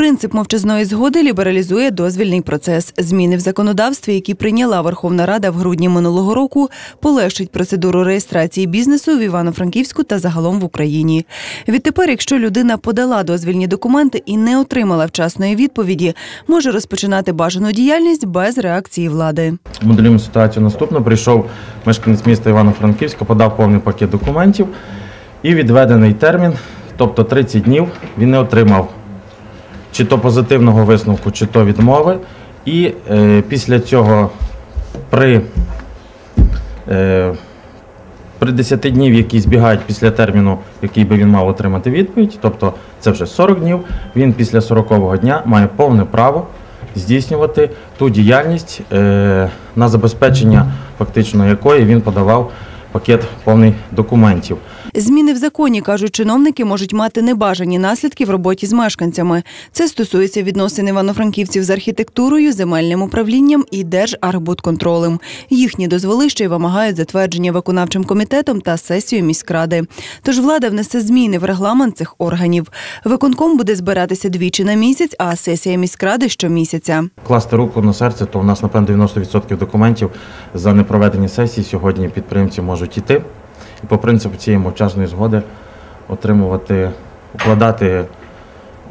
Принцип мовчазної згоди лібералізує дозвільний процес. Зміни в законодавстві, які прийняла Верховна Рада в грудні минулого року, полегшить процедуру реєстрації бізнесу в Івано-Франківську та загалом в Україні. Відтепер, якщо людина подала дозвільні документи і не отримала вчасної відповіді, може розпочинати бажану діяльність без реакції влади. Моделюємо ситуацію наступно. Прийшов мешканець міста Івано-Франківська, подав повний пакет документів і відведений термін, тобто 30 днів, він не отримав чи то позитивного висновку, чи то відмови. І е, після цього при, е, при 10 днів, які збігають після терміну, який би він мав отримати відповідь, тобто це вже 40 днів, він після 40-го дня має повне право здійснювати ту діяльність, е, на забезпечення фактично якої він подавав пакет повний документів. Зміни в законі, кажуть чиновники, можуть мати небажані наслідки в роботі з мешканцями. Це стосується відносин івано-франківців з архітектурою, земельним управлінням і Держархбудконтролем. Їхні дозволи ще й вимагають затвердження виконавчим комітетом та сесією міськради. Тож влада внесе зміни в регламент цих органів. Виконком буде збиратися двічі на місяць, а сесія міськради щомісяця. Класти руку на серце, то у нас напевно 90% документів за непроведені сесії сьогодні підприємці можуть іти. І по принципу цієї мовчазної згоди отримувати, укладати,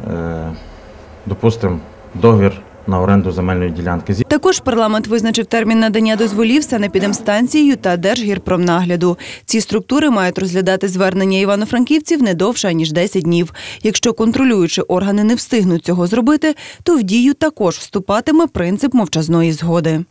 е, допустимо, договір на оренду земельної ділянки. Також парламент визначив термін надання дозволів санепідемстанцією та Держгірпромнагляду. Ці структури мають розглядати звернення івано-франківців не довше ніж 10 днів. Якщо контролюючі органи не встигнуть цього зробити, то в дію також вступатиме принцип мовчазної згоди.